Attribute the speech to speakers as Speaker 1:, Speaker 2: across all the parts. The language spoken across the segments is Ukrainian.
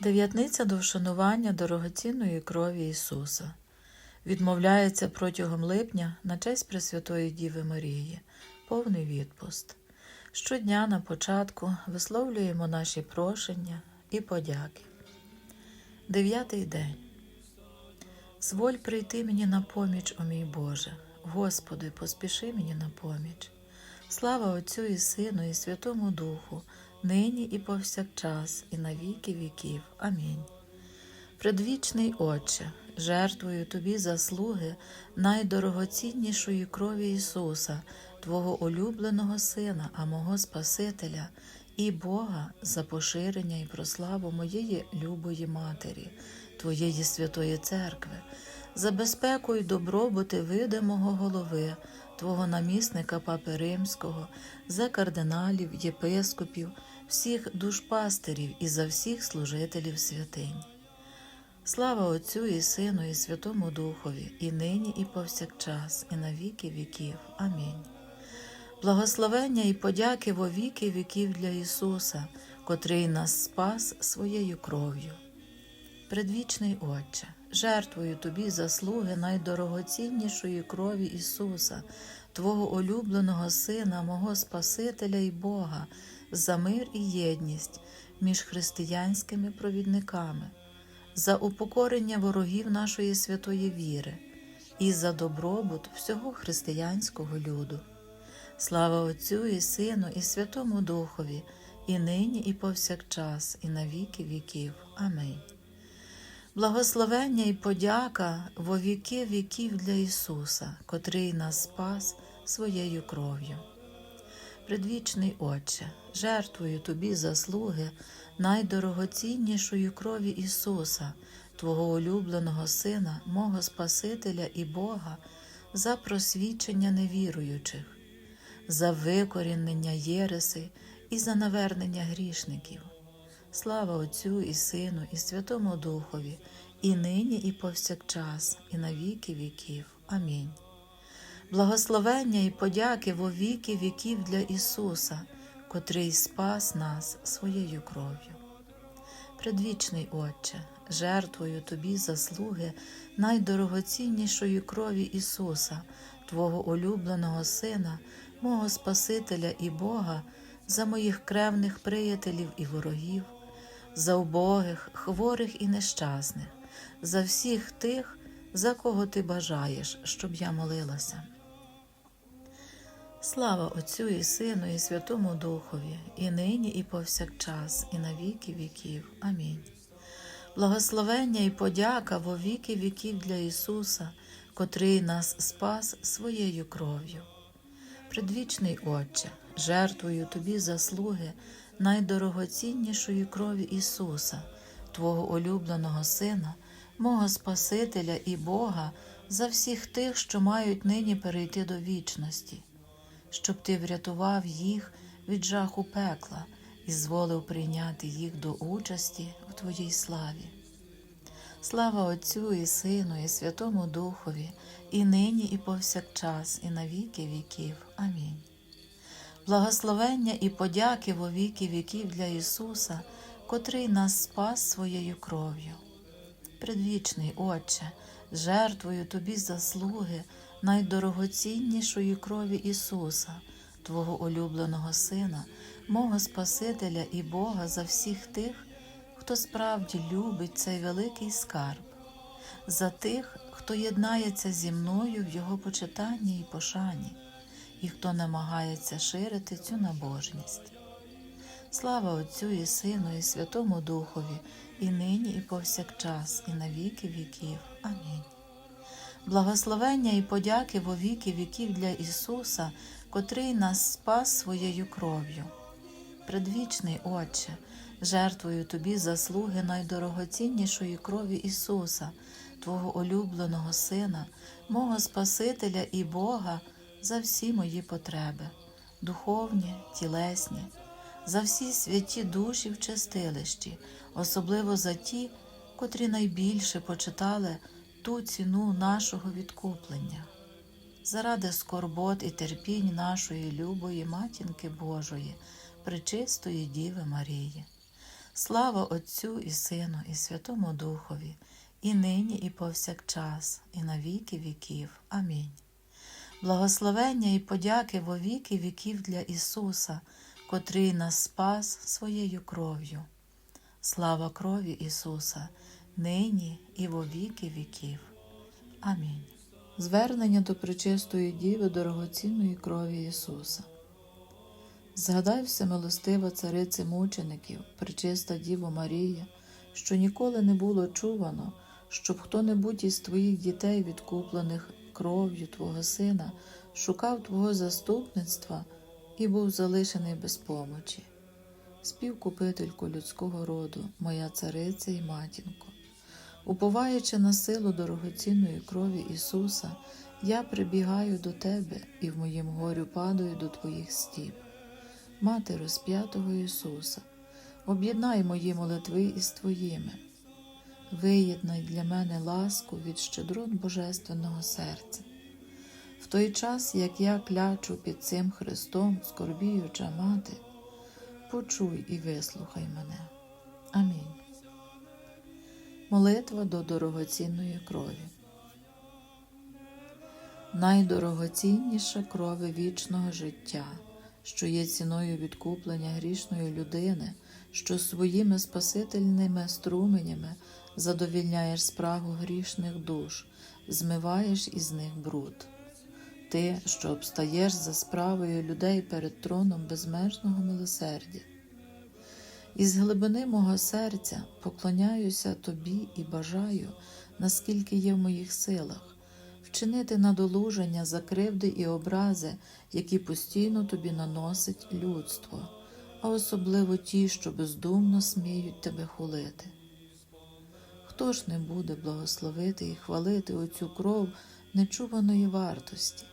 Speaker 1: Дев'ятниця до вшанування дорогоцінної крові Ісуса відмовляється протягом липня на честь Пресвятої Діви Марії, повний відпуст. Щодня на початку висловлюємо наші прошення і подяки. Дев'ятий день. Зволь прийти мені на поміч, о мій Боже. Господи, поспіши мені на поміч. Слава Отцю і Сину, і Святому Духу, нині і повсякчас, і на віки віків. Амінь. Предвічний Отче, жертвую Тобі заслуги найдорогоціннішої крові Ісуса, Твого улюбленого Сина, а мого Спасителя, і Бога за поширення і прославу моєї любої Матері, Твоєї святої Церкви, за безпеку і добробути видимого голови, Твого намісника Папи Римського, за кардиналів, єпископів, всіх душпастерів і за всіх служителів святинь. Слава Отцю і Сину, і Святому Духові, і нині, і повсякчас, і на віки віків. Амінь. Благословення і подяки во віки віків для Ісуса, котрий нас спас своєю кров'ю. Предвічний Отче, жертвую Тобі заслуги найдорогоціннішої крові Ісуса, Твого улюбленого Сина, мого Спасителя і Бога, за мир і єдність між християнськими провідниками, за упокорення ворогів нашої святої віри і за добробут всього християнського люду. Слава Отцю і Сину, і Святому Духові, і нині, і повсякчас, і на віки віків. Амінь. Благословення і подяка во віки віків для Ісуса, котрий нас спас своєю кров'ю. Предвічний Отче, жертвую Тобі заслуги найдорогоціннішої крові Ісуса, Твого улюбленого Сина, мого Спасителя і Бога, за просвідчення невіруючих, за викорінення Єреси і за навернення грішників. Слава Отцю і Сину, і Святому Духові, і нині, і повсякчас, і на віки віків. Амінь. Благословення і подяки во віки віків для Ісуса, котрий спас нас своєю кров'ю. Предвічний Отче, жертвую Тобі заслуги найдорогоціннішої крові Ісуса, Твого улюбленого Сина, мого Спасителя і Бога, за моїх кревних приятелів і ворогів, за убогих, хворих і нещасних, за всіх тих, за кого ти бажаєш, щоб я молилася. Слава Отцю і Сину, і Святому Духові, і нині, і повсякчас, і на віки віків. Амінь. Благословення і подяка во віки віків для Ісуса, котрий нас спас своєю кров'ю. Предвічний Отче, жертвую Тобі заслуги найдорогоціннішої крові Ісуса, Твого улюбленого Сина, мого Спасителя і Бога, за всіх тих, що мають нині перейти до вічності, щоб Ти врятував їх від жаху пекла і зволив прийняти їх до участі у Твоїй славі. Слава Отцю і Сину, і Святому Духові, і нині, і повсякчас, і на віки віків. Амінь. Благословення і подяки во віки віків для Ісуса, котрий нас спас своєю кров'ю. Предвічний Отче, жертвую Тобі заслуги найдорогоціннішої крові Ісуса, Твого улюбленого Сина, мого Спасителя і Бога за всіх тих, хто справді любить цей великий скарб, за тих, хто єднається зі мною в Його почитанні і пошані, і хто намагається ширити цю набожність. Слава Отцю і Сину, і Святому Духові, і нині, і повсякчас, і на віки віків. Амінь. Благословення і подяки во віки віків для Ісуса, котрий нас спас своєю кров'ю. Предвічний Отче, жертвую Тобі заслуги найдорогоціннішої крові Ісуса, Твого улюбленого Сина, мого Спасителя і Бога за всі мої потреби, духовні, тілесні, за всі святі душі в чистилищі, особливо за ті, котрі найбільше почитали ту ціну нашого відкуплення. Заради скорбот і терпінь нашої любої матінки Божої, пречистої Діви Марії. Слава Отцю і Сину, і Святому Духові, і нині, і повсякчас, і на віки віків. Амінь. Благословення і подяки во віки віків для Ісуса, котрий нас спас своєю кров'ю. Слава крові Ісуса, нині і во віки віків. Амінь. Звернення до пречистої Діви дорогоцінної крові Ісуса. Згадай всемилостива цариці мучеників, пречиста Діво Марія, що ніколи не було чувано, щоб хто-небудь із твоїх дітей, відкуплених кров'ю Твого Сина, шукав Твого заступництва і був залишений без помочі. Співкупительку людського роду, моя цариця і матінко. Уповаючи на силу дорогоцінної крові Ісуса, я прибігаю до Тебе і в моїм горю падаю до Твоїх стіп. Мати розп'ятого Ісуса, об'єднай мої молитви із Твоїми, виєднай для мене ласку від щедрот Божественного серця. В той час, як я клячу під цим Христом, скорбіюча мати, почуй і вислухай мене. Амінь. Молитва до дорогоцінної крові. Найдорогоцінніша крови вічного життя, що є ціною відкуплення грішної людини, що своїми спасительними струменями задовільняєш спрагу грішних душ, змиваєш із них бруд. Ти, що обстаєш за справою людей перед троном безмежного милосердя. Із глибини мого серця поклоняюся тобі і бажаю, наскільки є в моїх силах, вчинити надолуження за кривди і образи, які постійно тобі наносить людство, а особливо ті, що бездумно сміють тебе хулити. Хто ж не буде благословити і хвалити оцю кров нечуваної вартості?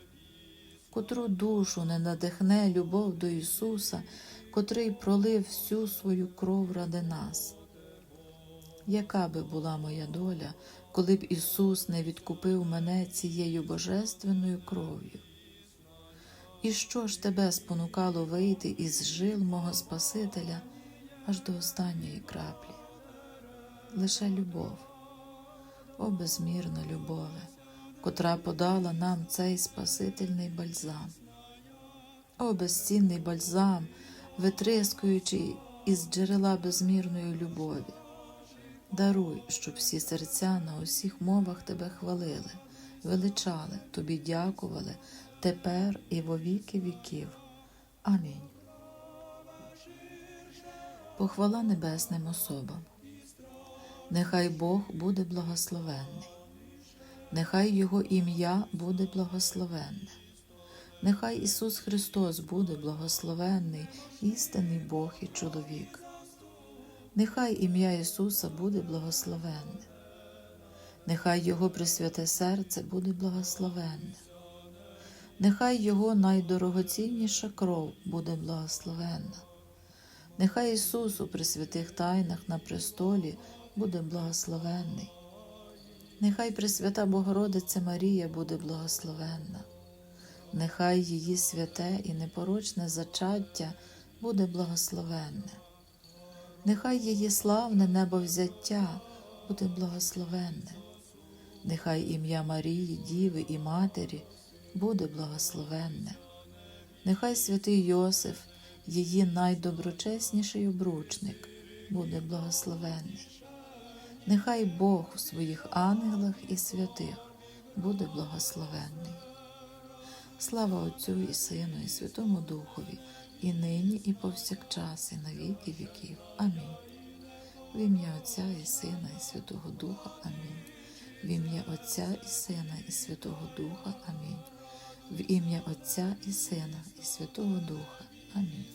Speaker 1: Котру душу не надихне любов до Ісуса, котрий пролив всю свою кров ради нас. Яка би була моя доля, коли б Ісус не відкупив мене цією божественною кров'ю? І що ж тебе спонукало вийти із жил мого Спасителя аж до останньої краплі? Лише любов, о безмірна любове, котра подала нам цей Спасительний бальзам. О безцінний бальзам, витрискуючи із джерела безмірної любові. Даруй, щоб всі серця на усіх мовах тебе хвалили, величали, тобі дякували тепер і во віки віків. Амінь. Похвала небесним особам. Нехай Бог буде благословенний, нехай Його ім'я буде благословенне. Нехай Ісус Христос буде благословенний, істинний Бог і чоловік. Нехай ім'я Ісуса буде благословенне, нехай Його Пресвяте серце буде благословенне, нехай Його найдорогоцінніша кров буде благословенна, нехай Ісус у Пресвятих тайнах на престолі буде благословенний, нехай Пресвята Богородиця Марія буде благословенна. Нехай її святе і непорочне зачаття буде благословенне, нехай її славне небовзяття буде благословенне, нехай ім'я Марії, Діви і Матері буде благословенне, нехай святий Йосиф, її найдоброчесніший обручник, буде благословенний, нехай Бог у своїх ангелах і святих буде благословенний. Слава Отцю і Сину, і Святому Духові, і нині, і повсякчас, і на віки віків. Амінь. В ім'я Отця і Сина, і Святого Духа. Амінь. В ім'я Отця і Сина, і Святого Духа. Амінь. В ім'я Отця і Сина, і Святого Духа. Амінь.